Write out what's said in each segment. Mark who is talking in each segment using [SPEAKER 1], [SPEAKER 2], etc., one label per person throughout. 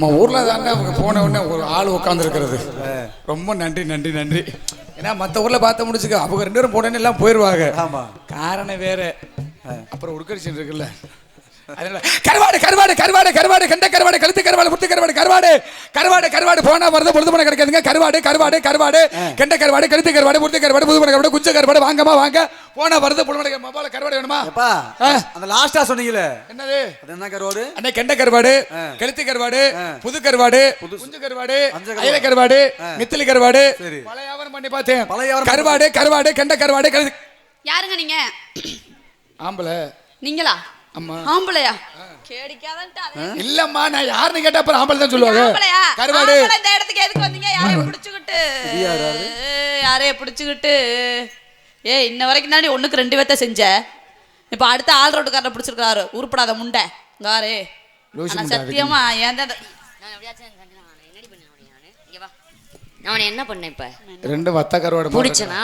[SPEAKER 1] நம்ம ஊர்ல தானே அவங்க போன உடனே ஒரு ஆள் உட்கார்ந்து இருக்கிறது ரொம்ப நன்றி நன்றி நன்றி. ஏன்னா மத்த ஊர்ல பார்த்து முடிச்சுக்க அவங்க ரெண்டு பேரும் போனேன்னு எல்லாம் போயிருவாங்க.
[SPEAKER 2] ஆமா.
[SPEAKER 1] காரணம் வேற. அப்புறம் உட்கரிசன் இருக்குல்ல. கருவாடு கருவாடு கருவாடு கருவாடு கண்ட கருவாடு கழுத்து கருவாடு முத்து கருவாடு கருவாடு. கருவாடு கருவாடு போனா வருது பொழுது போன கிடைக்காதுங்க. கருவாடு கருவாடு கருவாடு. கெண்ட கருவாடு கழுத்து கருவாடு முத்து கருவாடு புது கருவாடு குஞ்ச கருவாடு வாங்கம்மா வாங்க. போனா வருது பொழுது மொபைல கருவாடு வேணுமா.
[SPEAKER 2] அந்த லாஸ்டா சொன்னீங்களே.
[SPEAKER 1] என்னது?
[SPEAKER 2] அது என்ன கருவாடு?
[SPEAKER 1] அன்னை கெண்ட கருவாடு
[SPEAKER 2] ஆ.
[SPEAKER 1] கெளுத்தி கருவாடு. புது கருவாடு. குஞ்சு கருவாடு
[SPEAKER 2] அஞ்ச கருவாடு.
[SPEAKER 1] மித்திலி கருவாடு
[SPEAKER 2] சரி.
[SPEAKER 1] பல வியாபாரம் பண்ணி பார்த்தேன்.
[SPEAKER 2] பல வியாபாரம்
[SPEAKER 1] கருவாடு கருவாடு கெண்ட கருவாடு கழுத்து
[SPEAKER 3] யாருங்க நீங்க?
[SPEAKER 1] ஆம்பளை.
[SPEAKER 3] நீங்களா?
[SPEAKER 1] அம்மா.
[SPEAKER 3] ஆம்பளையா?
[SPEAKER 1] இல்லம்மா நான் யாருன்னு கேட்டா அப்புறம் ஆம்பளை தான் சொல்லுவாங்க.
[SPEAKER 3] ஆம்பளையா?
[SPEAKER 1] கருவாடு.
[SPEAKER 3] ஆம்பளை இந்த இடத்துக்கு எதுக்கு வந்தீங்க? யாரைய புடிச்சுக்கிட்டு. யாரைய புடிச்சுக்கிட்டு. ஏ இன்ன வரைக்கும் தாண்டி ஒண்ணுக்கு ரெண்டு பேத்த செஞ்ச? இப்ப அடுத்த ஆள் ரோட்டுக்காரரை பிடிச்சிருக்காரு உருப்படாத முண்டை. காரே சத்தியமா ஏன்
[SPEAKER 4] நான் எப்படியாச்சும் கண்டிப்பா நான் என்னடி பண்ணேன் அப்படி நானு இங்க வா. நான் அவனை என்ன பண்ணேன் இப்ப?
[SPEAKER 1] ரெண்டு வத்த கருவாடு போட்டிருக்கேன்.
[SPEAKER 4] பிடிச்சனா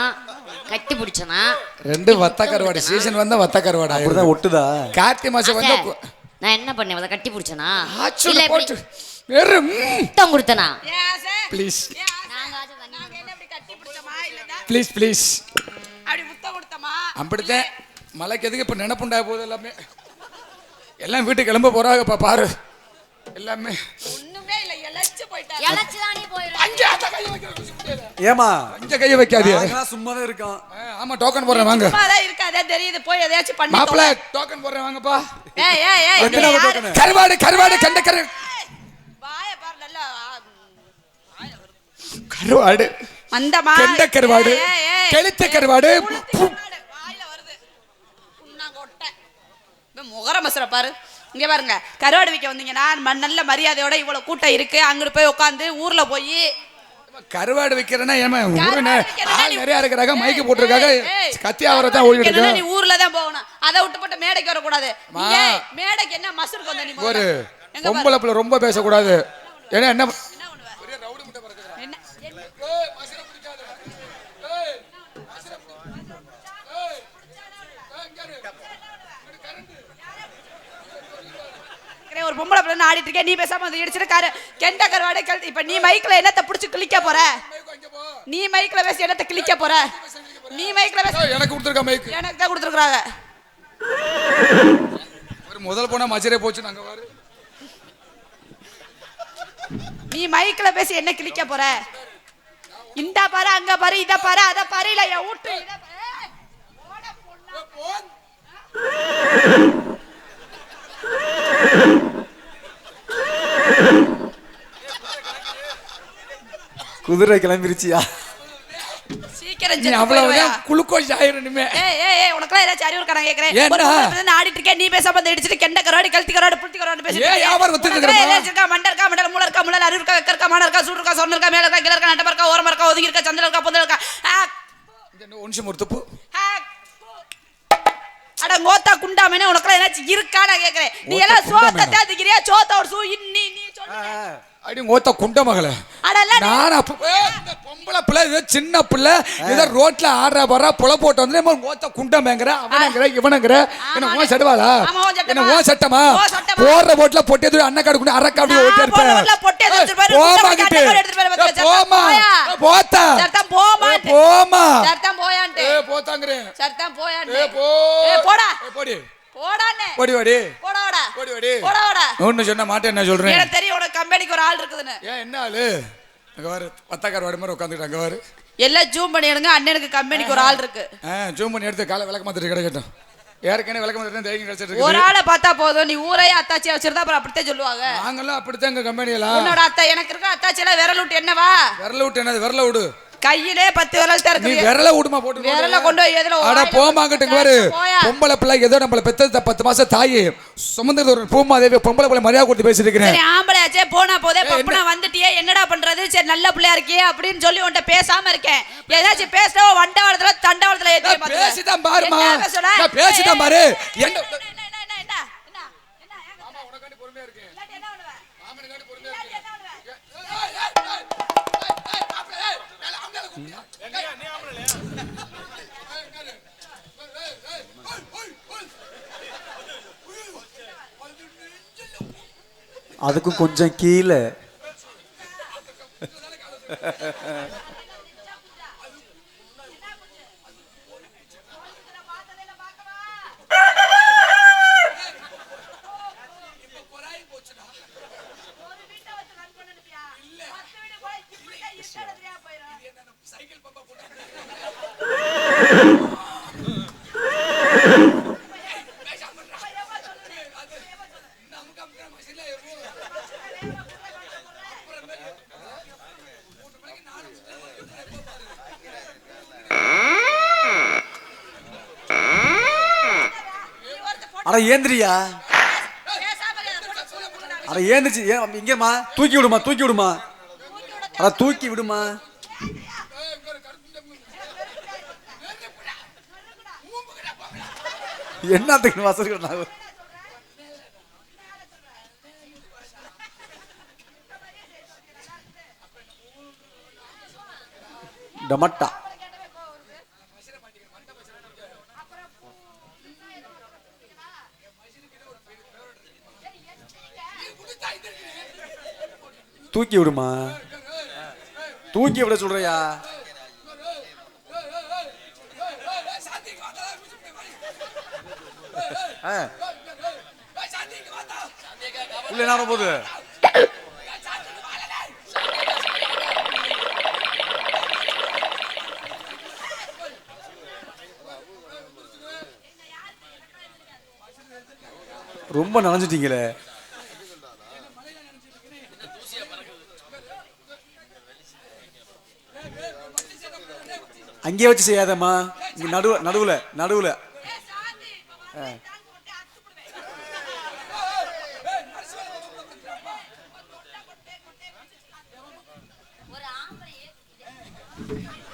[SPEAKER 4] கட்டி பிடிச்சனா?
[SPEAKER 1] ரெண்டு வத்த கருவாடு சீசன் வந்தா வத்த கருவாடு.
[SPEAKER 2] அப்படிதான் ஒட்டுதா?
[SPEAKER 1] கார்த்திகை மாசம் வந்தா கு-
[SPEAKER 4] நான் என்ன பண்ணேன்? அதை கட்டி பிடிச்சனா?
[SPEAKER 1] ஆச்சுல
[SPEAKER 4] இல்ல
[SPEAKER 1] போட்டு வெறும்.
[SPEAKER 4] முத்தம் கொடுத்தனா?
[SPEAKER 1] ப்ளீஸ்
[SPEAKER 3] நாங்க என்ன இப்படி கட்டி பிடிச்சோமா? இல்ல
[SPEAKER 1] ப்ளீஸ் ப்ளீஸ்
[SPEAKER 3] அப்படி முத்தம் கொடுத்தோமா?
[SPEAKER 1] அப்படித்தான். மலைக்கு எதுக்கு இப்போ நினப்புண்டா போகுது எல்லாமே? எல்லாம் வீட்டுக்கு கிளம்ப போறாங்கப்பா பாரு. எல்லாமே.
[SPEAKER 2] ஏமா
[SPEAKER 1] அஞ்ச கையை வைக்காது.
[SPEAKER 2] நாங்களாம் சும்மா தான் இருக்கோம்
[SPEAKER 1] ஆமா டோக்கன் போடுறேன் வாங்க.
[SPEAKER 3] சும்மாதான் இருக்காதே தெரியுது. போய் எதையாச்சும் பண்ணி.
[SPEAKER 1] டோக்கன் போடுறேன் வாங்கப்பா.
[SPEAKER 3] ஏய் ஏய் ஏய்?
[SPEAKER 1] கருவாடு கருவாடு கண்ட கரு
[SPEAKER 3] வாயை பாரு நல்லா.
[SPEAKER 1] கருவாடு.
[SPEAKER 3] அந்தமா
[SPEAKER 1] கெண்ட கருவாடு. கெளுத்த கருவாடு.
[SPEAKER 3] வாயில வருது. முகர மசுர பாரு. இங்க பாருங்க கருவாடு விற்க வந்தீங்கன்னா நல்ல மரியாதையோட இவ்வளவு கூட்டம் இருக்கு. அங்கிட்டு போய் உட்காந்து ஊர்ல போய்
[SPEAKER 1] கருவாடு வைக்கிறேன்னா ஏமா ஆள் நிறைய இருக்கிறாங்க மைக்கு போட்டிருக்காங்க. கத்தி அவரை தான் ஓடிட்டு
[SPEAKER 3] நீ ஊர்ல தான் போகணும். அதை விட்டு போட்டு மேடைக்கு வரக்கூடாது. மேடைக்கு என்ன மசுருக்கு வந்த நீ
[SPEAKER 1] ஒரு. பொம்பளை பிள்ளை ரொம்ப பேசக்கூடாது. ஏன்னா என்ன?
[SPEAKER 3] பிள்ளை ஆடிட்டு இருக்கேன். நீ பேசாம வந்து இடிச்சிட்டு காரு. கெண்ட கருவாடை கழுத்து இப்ப நீ மைக்ல என்னத்த புடிச்சு கிளிக்க போற? நீ மைக்ல பேசி என்னத்த கிளிக்க போற? நீ மைக்ல பேசி
[SPEAKER 1] எனக்கு கொடுத்துருக்க மைக்கு
[SPEAKER 3] எனக்கு தான் கொடுத்துருக்காங்க
[SPEAKER 1] ஒரு முதல் போனா மச்சரே போச்சு நாங்க வாரு
[SPEAKER 3] நீ மைக்ல பேசி என்ன கிளிக்க போற? இந்த பாரு அங்க பாரு இத பாரு அத பாரு இல்ல இத பாரு. ஏய், போடா பொண்ணா.
[SPEAKER 2] குதிரை கிளம்பிருச்சியா?
[SPEAKER 3] சீக்கிரம்
[SPEAKER 1] அவ்வளவுதான்? குளுக்கோஸ் ஆயிருந்துமே
[SPEAKER 3] ஏய் ஏய் ஏய் உனக்குலாம் ஏதாச்சும் அறிவு இருக்கானு கேக்குறேன். ஆடிட்டு இருக்கேன். நீ பேசாம வந்து இடிச்சிட்டு கெண்ட கரோடி கழுத்தி கரோடி புளுத்தி கரோடி உனக்குலாம்
[SPEAKER 1] இருக்கிறப்பா?
[SPEAKER 3] ஏதாச்சும் இருக்கா? மண்டை இருக்கா? மண்டல மூளை இருக்கா? முள்ள அறிவு இருக்கா? வெக்க இருக்கா? மான இருக்கா? சூடு இருக்கா? சொன்ன இருக்கா? மேல இருக்கா? கீழ இருக்கா? நட்டமா இருக்கா? ஓரமா இருக்கா? ஒதுங்கி இருக்கா? சந்தில இருக்கா? பொந்தல இருக்கா? ஆ,
[SPEAKER 1] ஒன்சம் ஒரு துப்பு.
[SPEAKER 3] ஆ. அட மோத்தா குண்டாமனே உனக்குலாம் ஏதாச்சும் இருக்கா? நான் கேக்குறேன். நீ எல்லாம் சோத்த
[SPEAKER 1] குண்டாமேனா?
[SPEAKER 3] தேதிக்கிறியா சோத்த ஒரு சூ இன்னி நீ சொல்லு
[SPEAKER 1] அடி ஓத்த குண்ட மகள. நான் பொம்பளை பிள்ளை ஏதோ சின்ன பிள்ளை ஏதோ ரோட்ல ஆடுற வர புல போட்டு வந்து ஓத்த குண்டம் மேங்கிற அவனங்கிற இவனங்கிற என்ன ஓ சடுவாளா? என்ன ஓ சட்டமா? போடுற போட்ல பொட்டி எதுவும் அண்ணன் காடு கொண்டு அரக்க ஓட்டி
[SPEAKER 3] எடுத்து பாரு,
[SPEAKER 1] போமா கிட்டு போமா போத்தா.
[SPEAKER 3] சத்தம் போமா
[SPEAKER 1] போமா
[SPEAKER 3] சர்த்தம் போயான்ட்டு.
[SPEAKER 1] ஏ போத்தாங்கறேன்.
[SPEAKER 3] சர்த்தம் போயான்ட்டு.
[SPEAKER 1] ஏ போ.
[SPEAKER 3] போடா.
[SPEAKER 1] போடி.
[SPEAKER 3] போடான்னு
[SPEAKER 1] போடி வாடி
[SPEAKER 3] போடா
[SPEAKER 1] ஒன்னு சொன்ன மாட்டேன் என்ன சொல்றேன்?
[SPEAKER 3] எனக்கு தெரியும் உனக்கு கம்பெனிக்கு ஒரு ஆள் இருக்குதுன்னு
[SPEAKER 1] ஏன் என்ன ஆளு? அங்க வாரு பத்தாக்கார வாடி மாதிரி உட்காந்துட்டு அங்க வாரு
[SPEAKER 3] எல்லாம் ஜூம் பண்ணிடுங்க அண்ணனுக்கு கம்பெனிக்கு ஒரு ஆள் இருக்கு.
[SPEAKER 1] ஜூம் பண்ணி எடுத்து காலை விளக்க மாத்திட்டு கிடைக்கட்டும் ஏற்கனவே விளக்க மாத்திட்டு தைரியம் கிடைச்சிட்டு
[SPEAKER 3] ஒரு ஆளை பார்த்தா போதும் நீ ஊரையே அத்தாச்சியா வச்சிருந்தா அப்புறம் அப்படித்தான் சொல்லுவாங்க.
[SPEAKER 1] நாங்கெல்லாம் அப்படித்தான் எங்க கம்பெனியெல்லாம்
[SPEAKER 3] உன்னோட அத்தை எனக்கு இருக்க அத்தாச்சி எல்லாம் விரல் விட்டு என்னவா?
[SPEAKER 1] விரல விட்டு என்னது? விரல விடு.
[SPEAKER 3] கையிலே பத்து விரல் தான்
[SPEAKER 1] நீ விரல விடுமா போட்டு
[SPEAKER 3] விரல கொண்டு போய் எதுல
[SPEAKER 1] அட போமாங்கட்டுங்க பாரு. பொம்பளை பிள்ளை ஏதோ நம்மள பெத்தது பத்து மாசம் தாயி. சுமந்தது ஒரு பூமாதேவி பொம்பளை பிள்ளை மரியாதை கொடுத்து பேசிட்டு இருக்கிறேன்.
[SPEAKER 3] சரி ஆம்பளையாச்சே போனா போதே பப்புனா வந்துட்டியே என்னடா பண்றது? சரி நல்ல பிள்ளையா இருக்கியே அப்படின்னு சொல்லி உன்கிட்ட பேசாம இருக்கேன். ஏதாச்சும் பேசுறவ வண்டவாளத்துல தண்டவாளத்துல.
[SPEAKER 1] பேசிதான் பாருமா பேசிதான் பாரு. என்ன,
[SPEAKER 2] அதுக்கும் கொஞ்சம் கீழே. அட ஏந்திரியா? அட ஏந்திரிச்சு ஏன் இங்கேம்மா தூக்கி விடுமா தூக்கி விடுமா? அட தூக்கி விடுமா? என்னத்துக்கு வசதி டமட்டா தூக்கி விடுமா தூக்கி விட சொல்றியா ஆ. உள்ள என்ன போகுது ரொம்ப நனைஞ்சிட்டீங்களே. அங்கேயே வச்சு செய்யாதம்மா. இங்க நடுவு நடுவுல நடுவுல.
[SPEAKER 3] Thank you.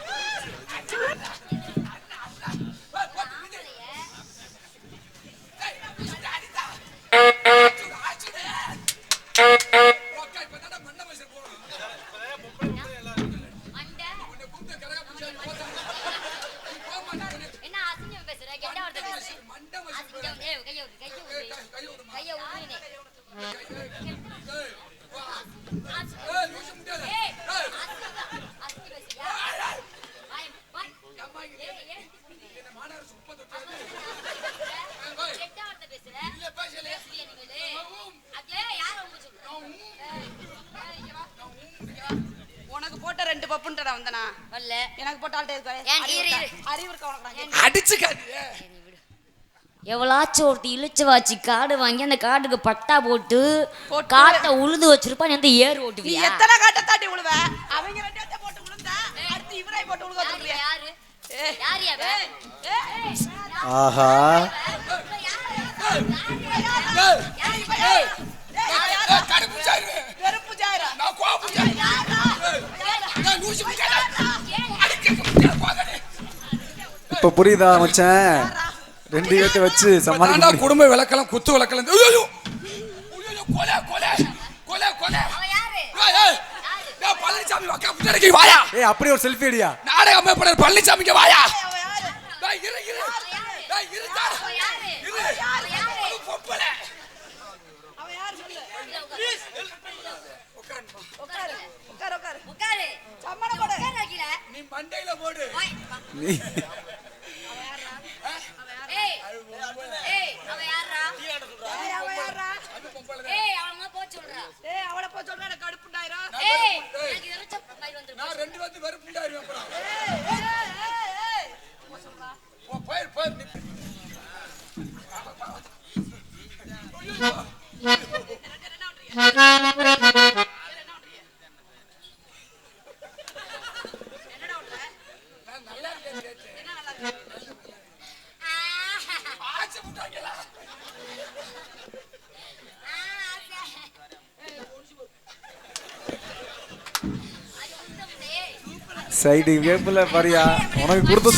[SPEAKER 3] பப்புன்றடா வந்தனா
[SPEAKER 4] வரல
[SPEAKER 3] எனக்கு போட்ட ஆள்கிட்ட இருக்க அறிவு
[SPEAKER 4] இரு,
[SPEAKER 3] இருக்கா? உனக்கு.
[SPEAKER 1] அடிச்சுக்காதீங்க
[SPEAKER 4] எவ்வளாச்சும் ஒருத்தி இழுச்சு வாச்சு காடு வாங்கி அந்த காட்டுக்கு பட்டா போட்டு காட்டை உழுது வச்சிருப்பா நீ வந்து ஏறு
[SPEAKER 3] நீ
[SPEAKER 4] ஓட்டுவியா
[SPEAKER 3] எத்தனை காட்டை தாண்டி விழுவ அவங்க ரெண்டு போட்டு விழுந்தா அடுத்து இவரை போட்டு விழுவ
[SPEAKER 4] யாரு,
[SPEAKER 3] சொல்றியா
[SPEAKER 4] யாரு
[SPEAKER 3] ஏய்,
[SPEAKER 4] யாரு அவ?
[SPEAKER 3] ஏய், ஏய்,
[SPEAKER 2] ஆஹா. இப்ப புரியுதா மச்சான் ரெண்டு பேர்த்த வச்சு சமாளிக்க
[SPEAKER 1] குடும்ப விளக்கலாம் குத்து விளக்கலாம் ஐயோ, கொலை கொலை கொலை கொலை.
[SPEAKER 4] அவ யாரு?
[SPEAKER 1] ஏய், ஏய். டேய், பழனிசாமி வாயா.
[SPEAKER 2] ஏய் அப்படியே ஒரு செல்ஃபி அடியா
[SPEAKER 1] நாடக அமைப்பாளர் பழனிசாமிக்கு வாயா.
[SPEAKER 3] அவ யாரு?
[SPEAKER 1] டேய், இரு இரு. டேய், இருடா.
[SPEAKER 4] அவ யாரு?
[SPEAKER 1] இரு.
[SPEAKER 4] அவ யாரு?
[SPEAKER 1] அது
[SPEAKER 2] சைடு வேப்பில் பாரியா? உனக்கு கொடுத்து